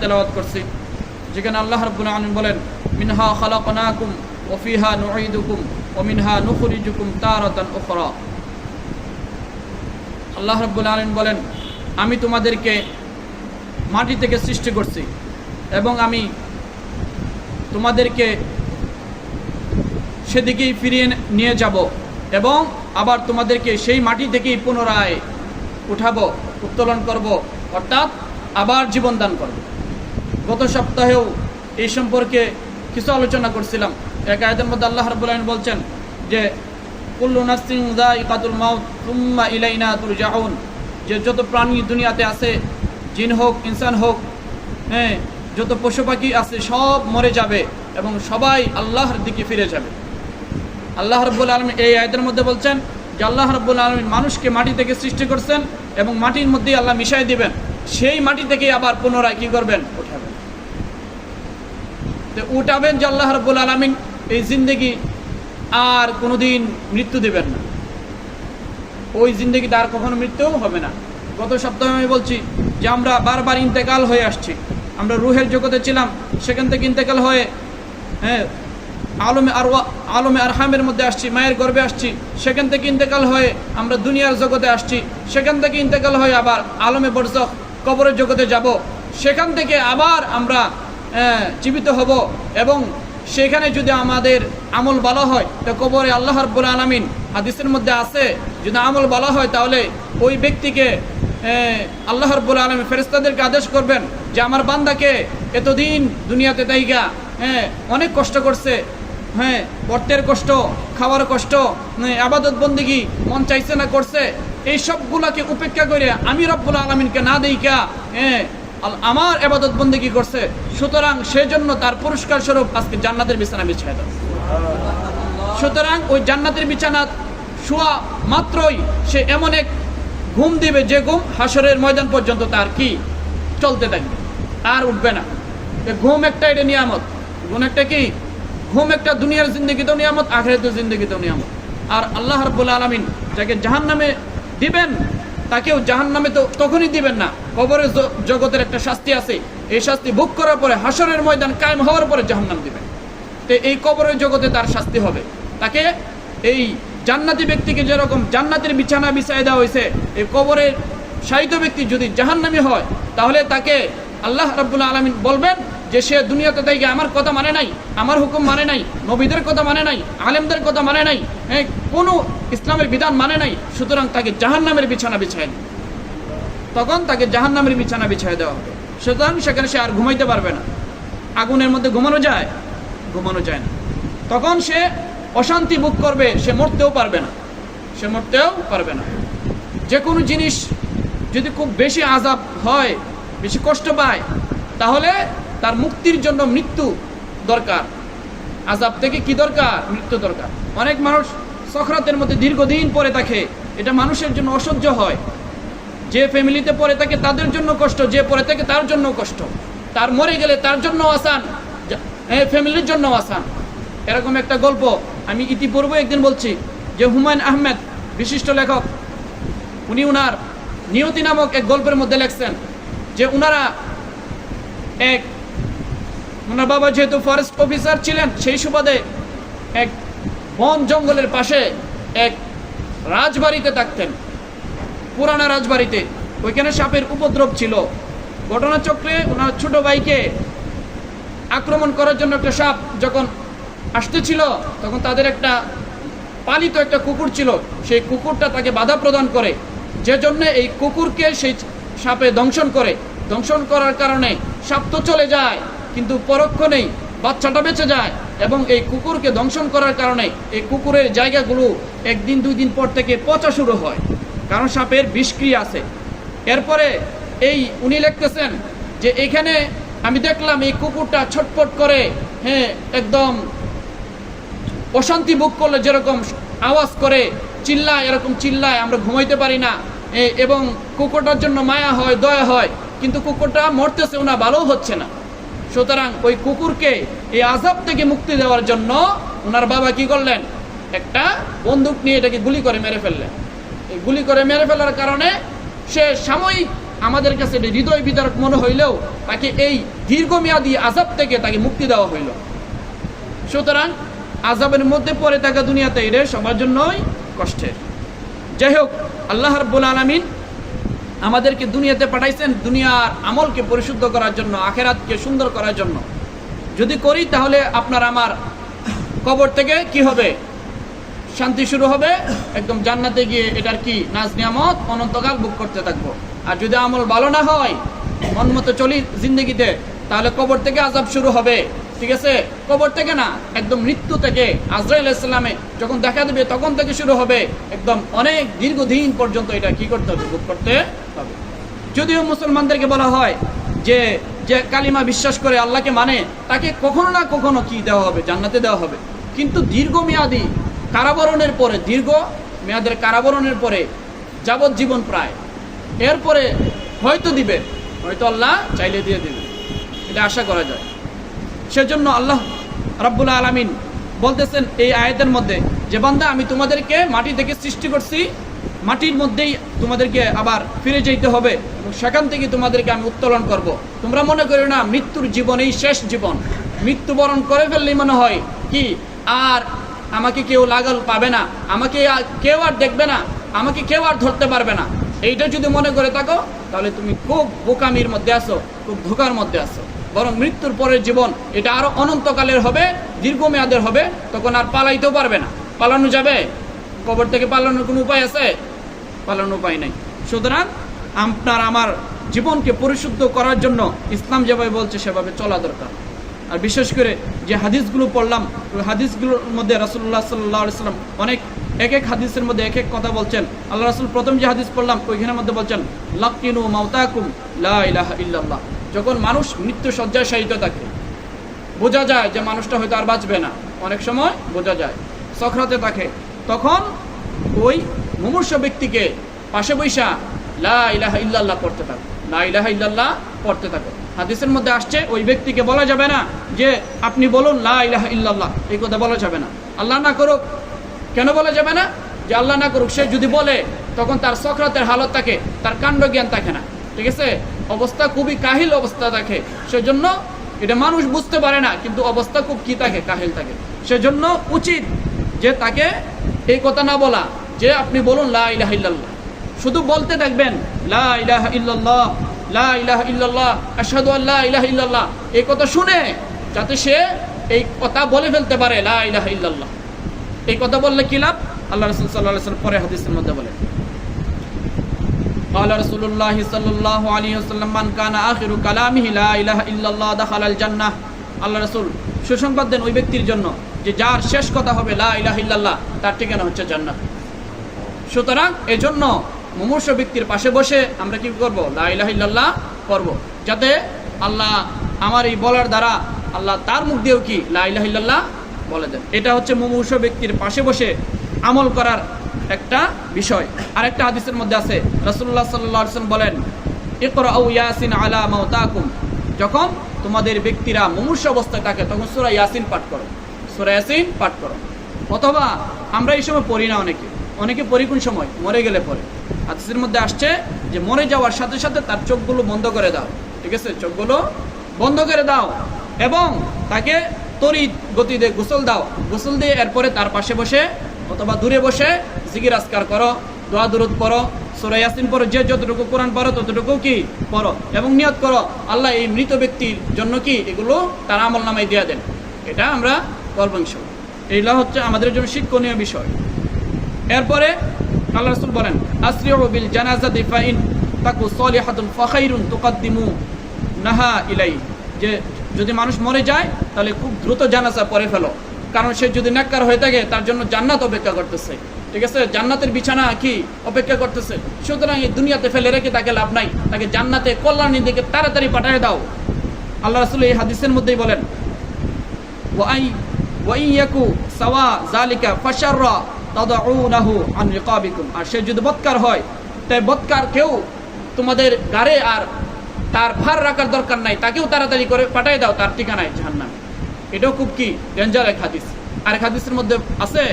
তেলাওয়াত করছি। যেখানে আল্লাহ রাব্বুল আলামিন বলেন, মিনহা খালাকনাকুম ওয়া ফিহা নুঈদুকুম ওয়া মিনহা নুখরিজুকুম তারাতান উখরা। আল্লাহ রাব্বুল আলামিন বলেন, আমি তোমাদেরকে মাটি থেকে সৃষ্টি করছি এবং আমি তোমাদেরকে সেদিকেই ফিরিয়ে নিয়ে যাব এবং আবার তোমাদেরকে সেই মাটি থেকেই পুনরায় উঠাবো, উত্তোলন করব, অর্থাৎ আবার জীবন দান করব। গত সপ্তাহেও এই সম্পর্কে কিছু আলোচনা করছিলাম। এক আয়তের মধ্যে আল্লাহ আলামিন বলছেন যে, কুল্লু নাফসিন যায়িকাতুল মাউত সুম্মা ইলাইনা তুরজাউন। যে যত প্রাণী দুনিয়াতে আছে, জিন হোক, ইনসান হোক হ্যাঁ যত পশু পাখি আছে, সব মরে যাবে এবং সবাই আল্লাহর দিকে ফিরে যাবে। আল্লাহ রব্বুল আলমী এই আয়তের মধ্যে বলছেন যে, আল্লাহ রব্বুল আলমী মানুষকে মাটি থেকে সৃষ্টি করছেন এবং মাটির মধ্যেই আল্লাহ মিশাই দিবেন। সেই মাটি থেকে আবার পুনরায় কি করবেন? তো উঠাবেন যে আল্লাহ রব্বুল আলমিন, এই জিন্দগি আর কোনোদিন মৃত্যু দেবেন না। ওই জিন্দগিতে আর কখনো মৃত্যুও হবে না। গত সপ্তাহে আমি বলছি যে আমরা বারবার ইন্তেকাল হয়ে আসছি। আমরা রুহের জগতে ছিলাম, সেখান থেকে ইন্তেকাল হয়ে হ্যাঁ আলমে আর আলমে আরহামের মধ্যে আসছি, মায়ের গর্ভে আসছি। সেখান থেকে ইন্তেকাল হয়ে আমরা দুনিয়ার জগতে আসছি। সেখান থেকে ইন্তেকাল হয়ে আবার আলমে বরজখ কবরের জগতে যাব। সেখান থেকে আবার আমরা জীবিত হব এবং সেখানে যদি আমাদের আমল ভালো হয়, তো কবরে আল্লাহ রব্বুল আলমিন হাদিসের মধ্যে আছে, যদি আমল ভালো হয় তাহলে ওই ব্যক্তিকে আল্লাহ রব্বুল আলমী ফেরেস্তাদেরকে আদেশ করবেন যে আমার বান্দাকে এতদিন দুনিয়াতে তাইগা হ্যাঁ অনেক কষ্ট করছে হ্যাঁ অর্থের কষ্ট, খাওয়ার কষ্ট আবাদত বন্দিগি মন চাইছে না করছে, এই সবগুলাকে উপেক্ষা করে আমি রব্বুল আলমিনকে না দেইকা হ্যাঁ আমার এবাদত আবাদত বন্দিগি করছে? সুতরাং সেজন্য তার পুরস্কার স্বরূপ আজকে জান্নাতের বিছানা বিছায় দাও। সুতরাং ওই জান্নাতের বিছানা শোয়া মাত্রই সে এমন এক ঘুম দিবে যে ঘুম হাসরের ময়দান পর্যন্ত তার কি? চলতে থাকবে। আর উঠবে না। ঘুম একটা এটা নিয়ামত। ঘুম একটা কি? ঘুম একটা দুনিয়ার জিন্দগিতেও নিয়ামত, আখেরাতের জিন্দগিতেও নিয়ামত। আর আল্লাহ রাব্বুল আলামিন যাকে জাহান নামে দিবেন, তাকেও জাহান নামে তো তখনই দিবেন না। কবরের জগতের একটা শাস্তি আছে। এই শাস্তি ভোগ করার পরে হাসরের ময়দান কায়েম হওয়ার পরে জাহান্নাম দিবেন। তো এই কবরের জগতে তার শাস্তি হবে। তাকে এই জান্নাতি ব্যক্তিকে যেরকম জান্নাতের বিছানা বিছায় দেওয়া হয়েছে এই কবরের সাহিত্য ব্যক্তি যদি জাহান্নামি হয় তাহলে তাকে আল্লাহ রাব্বুল আলমিন বলবেন যে সে দুনিয়াতে তাই আমার কথা মানে নাই আমার হুকুম মানে নাই নবীদের কথা মানে নাই আলেমদের কথা মানে নাই হ্যাঁ, কোনো ইসলামের বিধান মানে নাই সুতরাং তাকে জাহান্নামের বিছানা বিছায় তখন তাকে জাহান্নামের বিছানা বিছায় দেওয়া হবে সুতরাং সেখানে সে আর ঘুমাইতে পারবে না। আগুনের মধ্যে ঘুমানো যায়? ঘুমানো যায় না। তখন সে অশান্তি ভোগ করবে, সে মরতেও পারবে না। সে মরতেও পারবে না। যে কোনো জিনিস যদি খুব বেশি আজাব হয়, বেশি কষ্ট পায়, তাহলে তার মুক্তির জন্য মৃত্যু দরকার। আজাব থেকে কি দরকার? মৃত্যু দরকার। অনেক মানুষ সখরাতের মধ্যে দীর্ঘদিন পরে থাকে এটা মানুষের জন্য অসহ্য হয়। যে ফ্যামিলিতে পড়ে থাকে তাদের জন্য কষ্ট, যে পড়ে থাকে তার জন্য কষ্ট। তার মরে গেলে তার জন্য আসান। হ্যাঁ ফ্যামিলির জন্য আসান। এরকম একটা গল্প আমি ইতিপূর্বে একদিন বলছি যে হুমায়ুন আহমেদ, বিশিষ্ট লেখক, উনি উনার নিয়তি নামক এক গল্পের মধ্যে লেখছেন যে উনারা এক ওনার বাবা যেহেতু ফরেস্ট অফিসার ছিলেন, সেই সুবাদে এক বন জঙ্গলের পাশে এক রাজবাড়িতে থাকতেন। পুরানা রাজবাড়িতে। ওইখানে সাপের উপদ্রব ছিল। ঘটনাচক্রে ওনার ছোট ভাইকে আক্রমণ করার জন্য একটা সাপ যখন আসতেছিল, তখন তাদের একটা পালিত একটা কুকুর ছিল। সেই কুকুরটা তাকে বাধা প্রদান করে। যে জন্য এই কুকুরকে সেই সাপে দংশন করে। দংশন করার কারণে সাপ তো চলে যায়, কিন্তু পরক্ষণেই বাচ্চাটা বেঁচে যায় এবং এই কুকুরকে দংশন করার কারণে এই কুকুরের জায়গাগুলো একদিন, দুই দিন পর থেকে পচা শুরু হয়। কারণ সাপের বিষক্রিয়া আছে? এরপরে এই উনি লিখতেছেন যে এখানে আমি দেখলাম এই কুকুরটা ছটফট করে হ্যাঁ একদম অশান্তি ভোগ করলে, যেরকম আওয়াজ করে, চিল্লায়, এরকম চিল্লায়, আমরা ঘুমাইতে পারি না। এবং কুকুরটার জন্য মায়া হয়, দয়া হয়, কিন্তু কুকুরটা মরতেছেও না ভালো হচ্ছে না। সুতরাং ওই কুকুরকে এই আজাব থেকে মুক্তি দেওয়ার জন্য ওনার বাবা কি করলেন? একটা বন্দুক নিয়ে এটাকে গুলি করে মেরে ফেললেন। গুলি করে মেরে ফেলার কারণে সে সাময়িক আমাদের কাছে হৃদয় বিদারক মনে হইলেও তাকে এই দীর্ঘমেয়াদী আজাব থেকে তাকে মুক্তি দেওয়া হইল। সুতরাং আজাবের মধ্যে পড়ে থাকা দুনিয়াতে এটা সবার জন্যই কষ্টের। যাই হোক, আল্লাহ রাব্বুল আলামিন আমাদেরকে দুনিয়াতে পাঠাইছেন, দুনিয়ার আমলকে পরিশুদ্ধ করার জন্য, আখেরাতকে সুন্দর করার জন্য। যদি করি তাহলে আপনার আমার কবর থেকে কি হবে? শান্তি শুরু হবে, একদম জান্নাতে গিয়ে এটার কি নাজ নিয়ামত, অনন্তকাল বুক করতে থাকব। আর যদি আমল ভালো না হয়, মন মতো চলি জিন্দগিতে, তাহলে কবর থেকে আজাব শুরু হবে। ঠিক আছে? কবর থেকে না, একদম মৃত্যু থেকে আজরাইল ইসলামে যখন দেখা দেবে, তখন থেকে শুরু হবে। একদম অনেক দীর্ঘদিন পর্যন্ত এটা কি করতে হবে? বুক করতে হবে। যদিও মুসলমানদেরকে বলা হয় যে যে কালিমা বিশ্বাস করে আল্লাহকে মানে তাকে কখনো না কখনো কি দেওয়া হবে? জান্নাতে দেওয়া হবে। কিন্তু দীর্ঘমেয়াদী কারাবরণের পরে দীর্ঘ মেয়াদের কারাবরণের পরে যাবজ্জীবন প্রায়। এরপরে হয়তো দিবে, হয়তো আল্লাহ চাইলে দিয়ে দিবে। এটা আশা করা যায়। সেজন্য আল্লাহ রাব্বুল আলামিন বলতেছেন এই আয়াতের মধ্যে যে, বান্দা, আমি তোমাদেরকে মাটি থেকে সৃষ্টি করছি। মাটির মধ্যেই তোমাদেরকে আবার ফিরে যেতে হবে এবং সেখান থেকে তোমাদেরকে আমি উত্তোলন করব। তোমরা মনে করো না, মৃত্যুর জীবনেই শেষ জীবন। মৃত্যুবরণ করে ফেললেই মনে হয় কি, আর আমাকে কেউ লাগাল পাবে না। আমাকে কেউ আর দেখবে না। আমাকে কেউ আর ধরতে পারবে না। এইটা যদি মনে করে থাকো, তাহলে তুমি খুব বোকামির মধ্যে আসো খুব ধোকার মধ্যে আসো বরং মৃত্যুর পরের জীবন এটা আরও অনন্তকালের হবে, দীর্ঘমেয়াদের হবে, তখন আর পালাইতেও পারবে না। পালানো যাবে? কবর থেকে পালানোর কোনো উপায় আছে? পালানোর উপায় নেই। সুতরাং আপনার আমার জীবনকে পরিশুদ্ধ করার জন্য ইসলাম যেভাবে বলছে, সেভাবে চলা দরকার। আর বিশেষ করে যে হাদিসগুলো পড়লাম হাদিসগুলোর মধ্যে রাসুল্লাহ সাল্লাহ সাল্লাম অনেক, এক এক হাদিসের মধ্যে এক এক কথা বলছেন। আল্লাহ রাসুল প্রথম যে হাদিস পড়লাম, ওইখানের মধ্যে বলছেন, লাকিনু মাউতাকুম লা ইলাহা ইল্লাল্লাহ। যখন মানুষ মৃত্যু শয্যায় শায়িত থাকে, বোঝা যায় যে মানুষটা হয়তো আর বাঁচবে না। অনেক সময় বোঝা যায়। সখরাতে থাকে। তখন ওই মুমূর্ষ ব্যক্তিকে পাশে বৈশা, লা ইলাহা ইল্লাল্লাহ পড়তে থাকো। লা ইলাহা ইল্লাল্লাহ পড়তে থাকো। হাদিসের মধ্যে আসছে, ওই ব্যক্তিকে বলা যাবে না যে আপনি বলুন, লা ইলাহা ইল্লাল্লাহ এই কথা বলা যাবে না। আল্লাহ না করুক, কেন বলা যাবে না? যে আল্লাহ না করুক, সে যদি বলে, তখন তার সক্রাতের হালত থাকে, তার কাণ্ড জ্ঞান থাকে না। ঠিক আছে? অবস্থা খুবই কাহিল অবস্থা থাকে। সেজন্য এটা মানুষ বুঝতে পারে না, কিন্তু অবস্থা খুব কি থাকে? কাহিল থাকে। সেজন্য উচিত যে তাকে এই কথা না বলা, যে আপনি বলুন, লা ইলাহা ইল্লাল্লাহ শুধু বলতে থাকবেন লা ইলাহা ইল্লাল্লাহ লা ইলাহা ইল্লাল্লাহ আশহাদু আল্লা ইলাহা ইল্লাল্লাহ এই কথা শুনে যাতে সে এই কথা বলে ফেলতে পারে লা ইলাহা ইল্লাল্লাহ এই কথা বললে কি লাভ আল্লাহ রাসূল সাল্লাল্লাহু আলাইহি ওয়াসাল্লাম পরে হাদিসের মধ্যে বলেন قال رسول الله صلى الله عليه وسلم من كان آخر كلامه لا إله إلا الله دخل الجنة আল্লাহ রাসূল সুসংবাদ দেন ওই ব্যক্তির জন্য যে যার শেষ কথা হবে লা ইলাহা ইল্লাল্লাহ তার ঠিকানা হচ্ছে জান্নাত সুতরাং এজন্য মুমূর্ষ ব্যক্তির পাশে বসে আমরা কি করব? লা ইলাহা ইল্লাল্লাহ করব। যাতে আল্লাহ আমার এই বলার দ্বারা আল্লাহ তার মুখ দিয়েও কি লা ইলাহা বলে দেন। এটা হচ্ছে মুমূর্ষ ব্যক্তির পাশে বসে আমল করার একটা বিষয়। আরেকটা হাদিসের মধ্যে আছে রসুল্লাহ ওয়াসাল্লাম বলেন ইয়াসিন আলা মাউতাকুম যখন তোমাদের ব্যক্তিরা মুমূর্ষ অবস্থায় থাকে, তখন সুরা ইয়াসিন পাঠ করো। সূরা ইয়াসিন পাঠ করো। অথবা আমরা এই সময় পড়ি না অনেকে। অনেকে পড়ি কোন সময়? মরে গেলে পরে হাদিসের মধ্যে আসছে যে মরে যাওয়ার সাথে সাথে তার চোখগুলো বন্ধ করে দাও। ঠিক আছে? চোখগুলো বন্ধ করে দাও এবং তাকে তড়িৎ গতিতে গোসল দাও। গোসল দিয়ে এরপরে তার পাশে বসে অথবা দূরে বসে জিকির আসকার করো, দোয়া দুরুদ পড়ো, সুরা ইয়াসিন যে যতটুকু কোরআন পড়ো ততটুকু কি পড়ো এবং নিয়ত করো, আল্লাহ এই মৃত ব্যক্তির জন্য কি এগুলো তার আমল নামায় দিয়ে দেন। এটা আমরা করব ইনশাল্লাহ এইগুলো হচ্ছে আমাদের জন্য শিক্ষণীয় বিষয়। এরপরে আল্লাহ রাসূল বলেন, আসরিউ বিল জানাজাতি ফাইন তাকু সলিহাতুন ফাখাইরুন তুকাদ্দিমু নাহা ইলাই। যে যদি মানুষ মরে যায়, তাহলে খুব দ্রুত জানাজা পড়ে ফেলো। কারণ সে যদি নেককার হয়ে থাকে, তার জন্য জান্নাত অপেক্ষা করতেছে। ঠিক আছে? জান্নাতের বিছানা কি অপেক্ষা করতেছে? সুতরাং এই দুনিয়াতে ফেলে রেখে তাকে লাভ নাই। তাকে জান্নাতে কল্যাণী দিকে তাড়াতাড়ি পাঠিয়ে দাও। আল্লাহ রাসূল এই হাদিসের মধ্যেই বলেন, ওয়াই ওয়াই ইয়াকু সাওয়া জালিকা ফাশাররা আর সে যদি বৎকার হয় তাই বৎকার কেউ তোমাদের গাড়ে আর তার ফার রাখার দরকার নাই, তাকেও তাড়াতাড়ি করে পাঠিয়ে দাও তার ঠিকানায় জাহান্নামে। এটাও খুব কি ডেঞ্জার এক হাদিস। আর এক হাদিসের মধ্যে আছে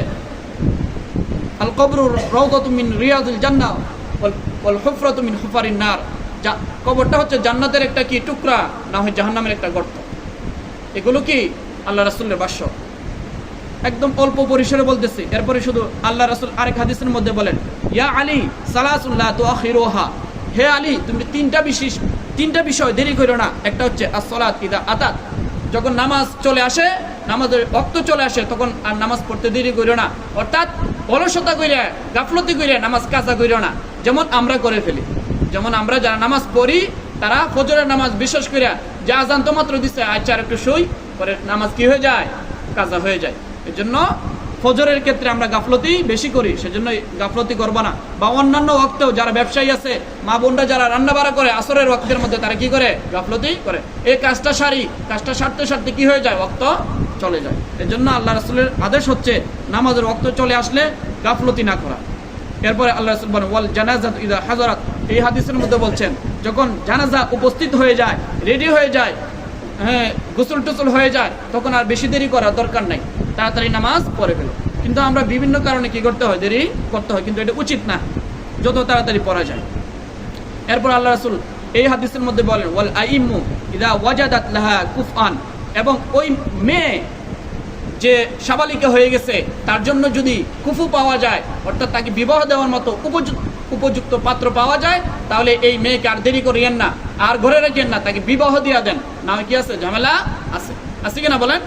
আল কবরু রওদাতু রিয়াদুল জান্নাহ ওয়াল ওয়াল হুফরাতু হুফারিন নার। কবরটা হচ্ছে জান্নাতের একটা কি টুকরা, না হয় জাহান্নামের একটা গর্ত। এগুলো কি আল্লাহ রাসুলের বাস্য একদম অল্প পরিসরে বলতেছি। এরপরে শুধু আল্লাহ রাসুল আরেক হাদিসের মধ্যে বলেন, ইয়া আলী সালাসুল্লাহ তো আখিরোহা হে আলী, তুমি তিনটা বিশেষ, তিনটা বিষয় দেরি করো না। একটা হচ্ছে আসলাত ইদা আতাত। যখন নামাজ চলে আসে, নামাজের রক্ত চলে আসে, তখন আর নামাজ পড়তে দেরি করো না। অর্থাৎ অলসতা কইরে, গাফলতি কইরে নামাজ কাজা কইরো না। যেমন আমরা করে ফেলি। যেমন আমরা যারা নামাজ পড়ি, তারা ফজরের নামাজ বিশ্বাস করে যে আজান তো মাত্র দিচ্ছে আচ্ছা আর একটু শুই। পরে নামাজ কি হয়ে যায়? কাজা হয়ে যায়। এর জন্য ফজরের ক্ষেত্রে আমরা গাফলতি বেশি করি সেজন্য গাফলতি করব না। বা অন্যান্য ওক্তেও যারা ব্যবসায়ী আছে, মা বোনরা যারা রান্না বাড়া করে, আসরের ওক্তের মধ্যে তারা কি করে? গাফলতি করে। এই কাজটা সারি, কাজটা সারতে সারতে কি হয়ে যায়? ওক্ত চলে যায়। এর জন্য আল্লাহ রাসুলের আদেশ হচ্ছে, নামাজের ওক্ত চলে আসলে গাফলতি না করা। এরপরে আল্লাহ রাসূল বলেন, ওয়াল জানাজাত ইদা হাজারাত। এই হাদিসের মধ্যে বলছেন, যখন জানাজা উপস্থিত হয়ে যায় রেডি হয়ে যায় হ্যাঁ গোসল টুসল হয়ে যায়, তখন আর বেশি দেরি করার দরকার নাই। তাড়াতাড়ি নামাজ পড়ে ফেলো। কিন্তু আমরা বিভিন্ন কারণে কি করতে হয়? দেরি করতে হয়, কিন্তু এটা উচিত না, যত তাড়াতাড়ি পড়া যায়। এরপর আল্লাহ রাসূল এই হাদিসের মধ্যে বলেন, ওয়াল আইম্মু ইদা ওয়াজাদাত লাহা কুফআন। এবং ওই মেয়ে যে সাবালিকা হয়ে গেছে, তার জন্য যদি কুফু পাওয়া যায়, অর্থাৎ তাকে বিবাহ দেওয়ার মতো উপযুক্ত উপযুক্ত পাত্র পাওয়া যায়, তাহলে এই মেয়েকে আর দেরি করিয়েন না। আর ঘরে রাখেন না, তাকে বিবাহ দিয়া দেন। না কি আছে? ঝামেলা আছে। আছে কিনা বলেন?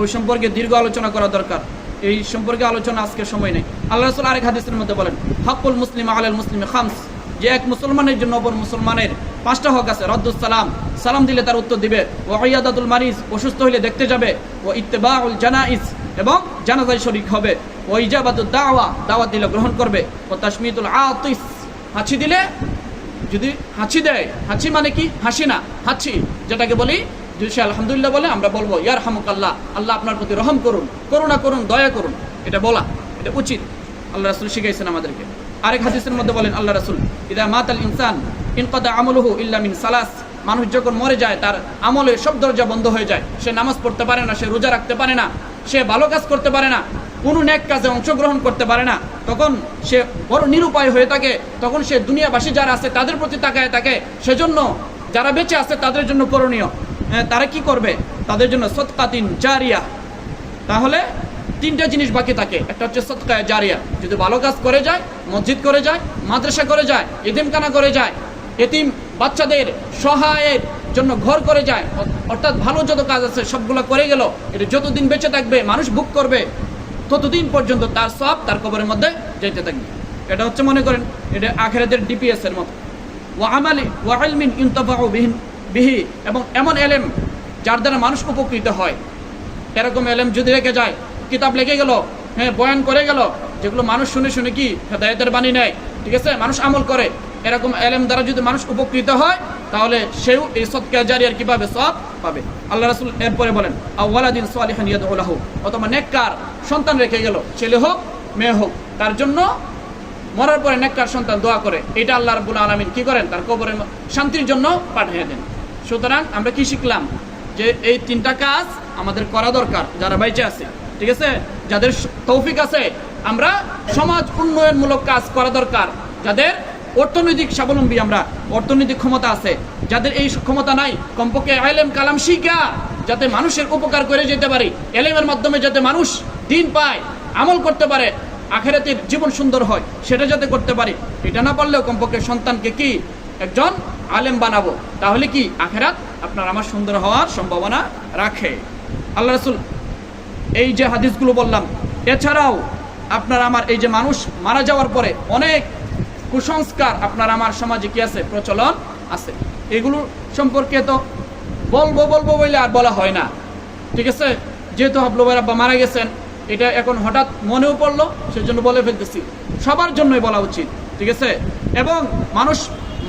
ওই সম্পর্কে দীর্ঘ আলোচনা করা দরকার। এই সম্পর্কে আলোচনা আজকে সময় নেই। আল্লাহ রসুল আরেক হাদিসের মধ্যে বলেন হকুল মুসলিম আলাল মুসলিম খামস। যে এক মুসলমানের জন্য অপর মুসলমানের পাঁচটা হক আছে, রদ্দুস সালাম। সালাম দিলে তার উত্তর দিবে ও ইয়াদাতুল মারিজ, অসুস্থ হইলে দেখতে যাবে ও ইত্তেবাউল জানাইজ, এবং জানাজায় শরিক হবে। ও ইজাবাতুল দাওয়া, দাওয়াত দিলে গ্রহণ করবে। ও তাসমিতুল আতিস, হাঁচি দিলে যদি হাঁচি দেয়, হাঁচি মানে কি? হাসি না, হাঁচি, যেটাকে বলি যদি সে আলহামদুলিল্লাহ বলে, আমরা বলব, ইয়ার হামুক আল্লাহ আল্লাহ আপনার প্রতি রহম করুন, করুণা করুন, দয়া করুন। এটা বলা, এটা উচিত। আল্লাহ রাসুল শিখাইছেন আমাদেরকে। আরেক হাদিসের মধ্যে বলেন, আল্লাহ রাসুল, ইদা মাতাল ইনসান ইনকদা আমলুহু ইল্লা মিন সালাস। মানুষ যখন মরে যায়, তার আমলে সব দরজা বন্ধ হয়ে যায়। সে নামাজ পড়তে পারে না, সে রোজা রাখতে পারে না, সে ভালো কাজ করতে পারে না, কোনো ন্যাক কাজে অংশগ্রহণ করতে পারে না। তখন সে বড় নিরুপায় হয়ে থাকে, তখন সে দুনিয়াবাসী যারা আছে, তাদের প্রতি তাকায় থাকে। সেজন্য যারা বেঁচে আছে, তাদের জন্য করণীয়। তারা কি করবে? তাদের জন্য সৎকাতিন জারিয়া। তাহলে তিনটা জিনিস বাকি থাকে। একটা হচ্ছে সৎকায় জারিয়া। যদি ভালো কাজ করে যায়, মসজিদ করে যায়, মাদ্রাসা করে যায়, এতিমখানা করে যায়, এতিম বাচ্চাদের সহায়ের জন্য ঘর করে যায় অর্থাৎ ভালো যত কাজ আছে সবগুলো করে গেল, এটা যতদিন বেঁচে থাকবে, মানুষ বুক করবে, ততদিন পর্যন্ত তার সব তার কবরের মধ্যে যেতে থাকবে। এটা হচ্ছে মনে করেন, এটা আখেরাদের ডিপিএস এর মতো। ওয়া আমালি ইলমিন ইনতাফাউ বিহিন। বিহি এবং এমন এলেম যার দ্বারা মানুষ উপকৃত হয়। এরকম এলেম যদি রেখে যায়, কিতাব লেগে গেল হ্যাঁ বয়ান করে গেল, যেগুলো মানুষ শুনে শুনে কি হেদায়তের বাণী নেয়, ঠিক আছে, মানুষ আমল করে, এরকম এলেম দ্বারা যদি মানুষ উপকৃত হয়, তাহলে সেও এই সৎকা জারিয়ার কীভাবে সব পাবে? আল্লাহ রাসুল এরপরে বলেন, আওয়ালাদিন সালিহান ইয়াদুল্লাহ অথবা নেককার সন্তান রেখে গেল, ছেলে হোক, মেয়ে হোক, তার জন্য মরার পরে নেককার সন্তান দোয়া করে, এটা আল্লাহ রাব্বুল আলামিন কি করেন? তার কবরের শান্তির জন্য পাঠিয়ে দেন। সুতরাং আমরা কি শিখলাম? যে এই তিনটা কাজ আমাদের করা দরকার, যারা বাইচে আছে, ঠিক আছে? যাদের তৌফিক আছে, আমরা সমাজ উন্নয়নমূলক কাজ করা দরকার। যাদের অর্থনৈতিক স্বাবলম্বী আমরা, অর্থনৈতিক ক্ষমতা আছে, যাদের এই ক্ষমতা নাই, কমপক্ষে আলেম কালাম শিখা, যাতে মানুষের উপকার করে যেতে পারি, এলেমের মাধ্যমে যাতে মানুষ দিন পায়, আমল করতে পারে, আখেরাতের জীবন সুন্দর হয়, সেটা যাতে করতে পারি। এটা না পারলেও কমপক্ষে সন্তানকে কি একজন আলেম বানাবো। তাহলে কি আখেরাত আপনার আমার সুন্দর হওয়ার সম্ভাবনা রাখে? আল্লাহ রসুল, এই যে হাদিসগুলো বললাম, এছাড়াও আপনার আমার এই যে মানুষ মারা যাওয়ার পরে অনেক কুসংস্কার আপনার আমার সমাজে কি আছে? প্রচলন আছে। এগুলো সম্পর্কে তো বলব বলব বলে আর বলা হয় না। ঠিক আছে? যেহেতু হাবলুবাই আব্বা মারা গেছেন, এটা এখন হঠাৎ মনেও পড়ল, সেজন্য বলে ফেলতেছি। সবার জন্যই বলা উচিত। ঠিক আছে? এবং মানুষ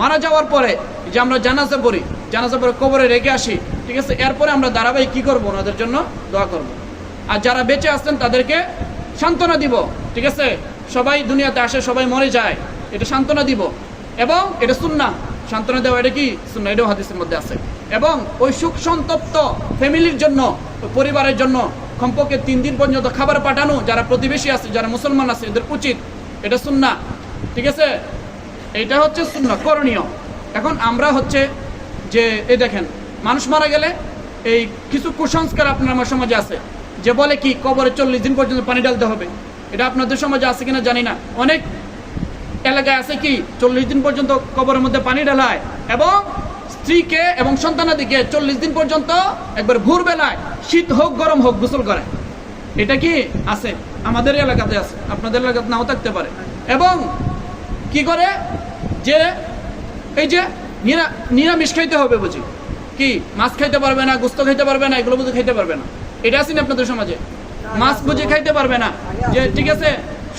মারা যাওয়ার পরে যে আমরা জানাজা পড়ি, জানাজা পরে কবরে রেখে আসি, ঠিক আছে? এরপরে আমরা দাঁড়াবাই কি করব? ওনাদের জন্য দোয়া করব। আর যারা বেঁচে আসছেন তাদেরকে সান্ত্বনা দিব, ঠিক আছে? সবাই দুনিয়াতে আসে, সবাই মরে যায়, এটা সান্ত্বনা দিব। এবং এটা সুন্না সান্ত্বনা দেওয়া এটা কি? সুন্না এটাও হাদিসের মধ্যে আছে। এবং ওই সুখ সন্তপ্ত ফ্যামিলির জন্য পরিবারের জন্য কমপক্ষে তিন দিন পর্যন্ত খাবার পাঠানো, যারা প্রতিবেশী আছে, যারা মুসলমান আছে, এদের উচিত। এটা সুন্না ঠিক আছে? এটা হচ্ছে সুন্না করণীয়। এখন আমরা হচ্ছে যে, এই দেখেন, মানুষ মারা গেলে এই কিছু কুসংস্কার আপনার আমার সমাজে আছে, যে বলে কি, কবরে চল্লিশ দিন পর্যন্ত পানি ঢালতে হবে। এটা আপনাদের সমাজে আছে কিনা জানি না। অনেক এলাকায় আছে কি, চল্লিশ দিন পর্যন্ত কবরের মধ্যে পানি ঢালায় এবং স্ত্রীকে এবং সন্তানাদিকে চল্লিশ দিন পর্যন্ত একবার ভোর বেলায় শীত হোক, গরম হোক, গোসল করে। এটা কি আছে? আমাদের এলাকাতে আছে, আপনাদের এলাকাতে নাও থাকতে পারে। এবং কি করে? যে, এই যে, নিরা, নিরামিষ খাইতে হবে বুঝি। কি, মাছ খাইতে পারবে না, গোস্ত খাইতে পারবে না, এগুলো বুঝি খাইতে পারবে না। এটা আছে না আপনাদের সমাজে? মাছ বুঝি খাইতে পারবে না। যে, ঠিক আছে,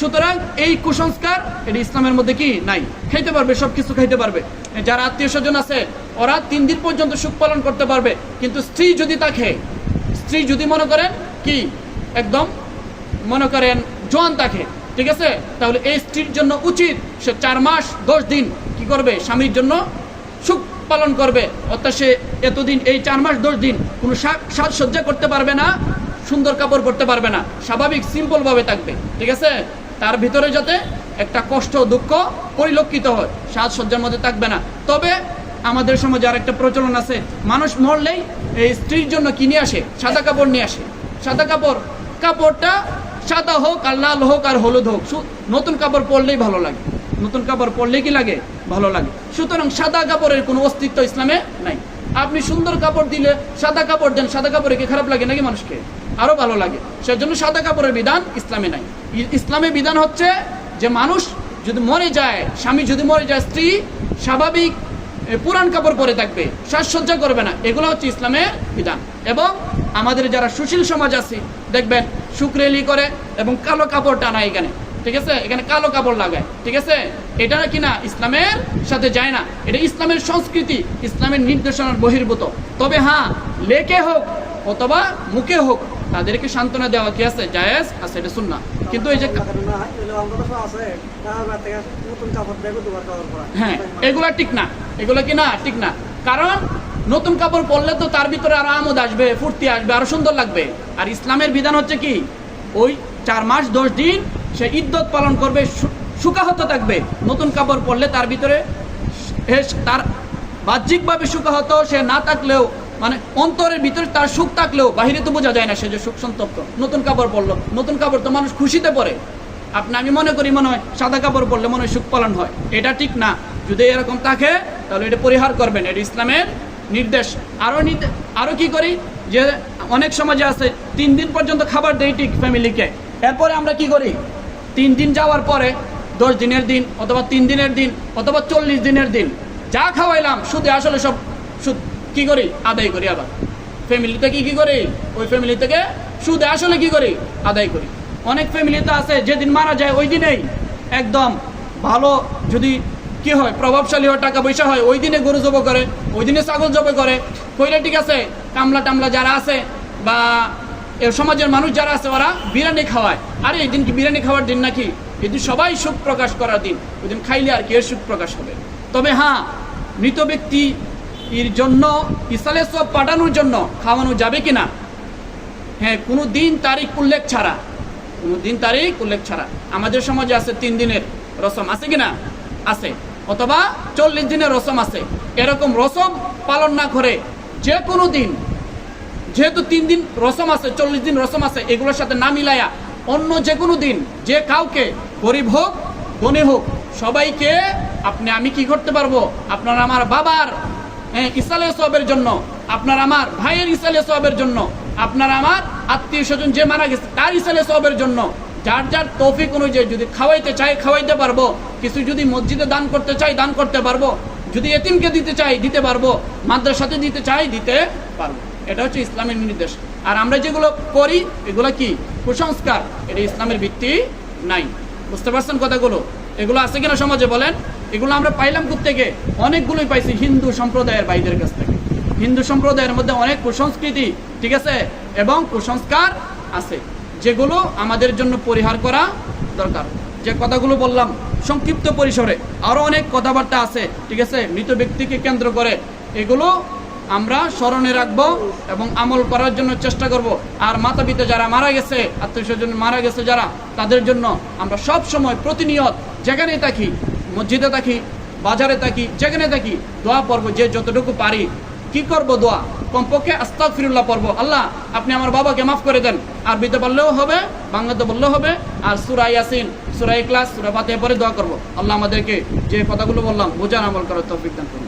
সুতরাং এই কুসংস্কার, এটা ইসলামের মধ্যে কি? নাই। খাইতে পারবে সব কিছু খাইতে পারবে। যারা আত্মীয় স্বজন আছে, ওরা তিন দিন পর্যন্ত সুখ পালন করতে পারবে। কিন্তু স্ত্রী যদি তাকে, স্ত্রী যদি মনে করেন কি, একদম মনে করেন জোয়ান তাকে ঠিক আছে? তাহলে এই স্ত্রীর জন্য উচিত সে চার মাস, দশ দিন কি করবে? স্বামীর জন্য সুখ পালন করবে। অর্থাৎ সে এতদিন এই চার মাস, দশ দিন কোনো সাজসজ্জা করতে পারবে না, সুন্দর কাপড় পরতে পারবে না। স্বাভাবিক সিম্পলভাবে থাকবে। ঠিক আছে? তার ভিতরে যাতে একটা কষ্ট, দুঃখ পরিলক্ষিত হয়। সাজসজ্জার মধ্যে থাকবে না। তবে আমাদের সমাজে আর একটা প্রচলন আছে। মানুষ মরলেই এই স্ত্রীর জন্য কি নিয়ে আসে? সাদা কাপড় নিয়ে আসে। সাদা কাপড়, কাপড়টা সাদা হোক আর লাল হোক আর হলুদ হোক নতুন কাপড় পরলেই ভালো লাগে। নতুন কাপড় পরলে কি লাগে? ভালো লাগে। সুতরাং সাদা কাপড়ের কোনো অস্তিত্ব ইসলামে নাই। আপনি সুন্দর কাপড় দিলে সাদা কাপড় দেন, সাদা কাপড়ে কি খারাপ লাগে নাকি মানুষকে? আরও ভালো লাগে। সেজন্য সাদা কাপড়ের বিধান ইসলামে নাই। ই- ইসলামের বিধান হচ্ছে যে মানুষ যদি মরে যায়, স্বামী যদি মরে যায়, স্ত্রী স্বাভাবিক পুরান কাপড় পরে থাকবে সাজসজ্জা করবে না। এগুলো হচ্ছে ইসলামের বিধান। এবং আমাদের যারা সুশীল সমাজ আছে, দেখবেন, শুক্রেলি করে এবং কালো কাপড় টানা এখানে। ঠিক আছে? এখানে কালো কাপড় লাগায়। ঠিক আছে? এটা কি না? ইসলামের সাথে যায় না। এটা ইসলামের সংস্কৃতি, ইসলামের নির্দেশনার বহির্ভূত। তবে হ্যাঁ লেকে হোক অথবা মুখে হোক তাদেরকে সান্ত্বনা দেওয়া কি আছে? জায়েজ আছে, এটা শুননা কিন্তু এই যে হ্যাঁ এগুলা ঠিক না। এগুলো কি না? ঠিক না। কারণ নতুন কাপড় পরলে তো তার ভিতরে আরও আমোদ আসবে, ফুর্তি আসবে, আরও সুন্দর লাগবে। আর ইসলামের বিধান হচ্ছে কি? ওই চার মাস, দশ দিন সে ইদ্যত পালন করবে সুখাহত থাকবে। নতুন কাপড় পরলে তার ভিতরে তার বাহ্যিকভাবে সুখাহত সে না থাকলেও মানে অন্তরের ভিতরে তার সুখ থাকলেও বাহিরে তো বোঝা যায় না সে যে সুখ সন্তপ্ত। নতুন কাপড় পরলো। নতুন কাপড় তো মানুষ খুশিতে পরে। আপনি, আমি মনে করি মনে হয় সাদা কাপড় পরলে মনে হয় সুখ পালন হয়। এটা ঠিক না। যদি এরকম থাকে, তাহলে এটা পরিহার করবেন। এটা ইসলামের নির্দেশ। আরও আরও কি করি? যে অনেক সমাজে আছে, তিন দিন পর্যন্ত খাবার দেই ঠিক ফ্যামিলিকে। এরপরে আমরা কি করি? তিন দিন যাওয়ার পরে, দশ দিনের দিন অথবা তিন দিনের দিন অথবা চল্লিশ দিনের দিন, যা খাওয়াইলাম শুধু আসলে সব কি করি? আদায় করি আবার। ফ্যামিলি থেকে কি করি? ওই ফ্যামিলি থেকে সুদ আসলে কি করি? আদায় করি। অনেক ফ্যামিলিতে আছে, যেদিন মারা যায় ওই দিনেই একদম ভালো যদি কি হয়, প্রভাবশালী হয় টাকা পয়সা হয়, ওই দিনে গরু জব করে, ওই দিনে ছাগল জব করে। কইলে ঠিক আছে, কামলা টামলা যারা আছে বা এ সমাজের মানুষ যারা আছে, ওরা বিরিয়ানি খাওয়ায়। আরে, এই দিন কি বিরিয়ানি খাওয়ার দিন নাকি? এদিন সবাই সুখ প্রকাশ করার দিন। ওই দিন খাইলে আর কি সুখ প্রকাশ হবে? তবে হ্যাঁ মৃত ব্যক্তি এর জন্য, ইসালে সব পাঠানোর জন্য খাওয়ানো যাবে কিনা? হ্যাঁ কোনো দিন তারিখ উল্লেখ ছাড়া। কোনো দিন তারিখ উল্লেখ ছাড়া। আমাদের সমাজে আছে তিন দিনের রসম। আছে কিনা? আছে। অথবা চল্লিশ দিনের রসম আছে। এরকম রসম পালন না করে যে কোনো দিন, যেহেতু তিন দিন রসম আছে, চল্লিশ দিন রসম আছে, এগুলোর সাথে না মিলাইয়া অন্য যে কোনো দিন, যে কাউকে গরিব হোক, ধনী হোক, সবাইকে আপনি, আমি কি করতে পারব? আপনার আমার বাবার হ্যাঁ, ইসালে সবের জন্য আপনার আমার ভাইয়ের ইসালে সবের জন্য আপনার আমার আত্মীয় স্বজন যে মারা গেছে তার ইসালে সবের জন্য যার যার তৌফিক অনুযায়ী যদি খাওয়াইতে চাই খাওয়াইতে পারব কিছু যদি মসজিদে দান করতে চাই দান করতে পারব যদি এতিমকে দিতে চাই দিতে পারব মাদ্রাসাতে দিতে চাই দিতে পারব। এটা হচ্ছে ইসলামের নির্দেশ। আর আমরা যেগুলো করি এগুলো কি? কুসংস্কার। এটা ইসলামের ভিত্তি নাই। বুঝতে পারছেন কথাগুলো? এগুলো আছে কিনা সমাজে বলেন? এগুলো আমরা পাইলাম থেকে অনেকগুলোই পাইছি হিন্দু সম্প্রদায়ের ভাইদের কাছ থেকে। হিন্দু সম্প্রদায়ের মধ্যে অনেক কুসংস্কৃতি, ঠিক আছে? এবং কুসংস্কার আছে, যেগুলো আমাদের জন্য পরিহার করা দরকার। যে কথাগুলো বললাম, সংক্ষিপ্ত পরিসরে আরও অনেক কথাবার্তা আছে, ঠিক আছে? মৃত ব্যক্তিকে কেন্দ্র করে। এগুলো আমরা স্মরণে রাখব এবং আমল করার জন্য চেষ্টা করব। আর মাতা পিতা যারা মারা গেছে, আত্মীয় স্বজন মারা গেছে যারা, তাদের জন্য আমরা সব সময় প্রতিনিয়ত যেখানেই থাকি মসজিদে থাকি, বাজারে থাকি, যেখানে থাকি, দোয়া পড়ব যে যতটুকু পারি। কি করব দোয়া? কমপক্ষে আস্তাক ফিরুল্লাহ পড়ব। আল্লাহ, আপনি আমার বাবাকে মাফ করে দেন। আর বিতে বললেও হবে, বাংলাতে বললেও হবে। আর সুরাই ইয়াসিন সুরাই ক্লাস সুরা পাতে পরে দোয়া করব। আল্লাহ আমাদেরকে যে কথাগুলো বললাম বোঝান আমল করার তফিক দান করুন।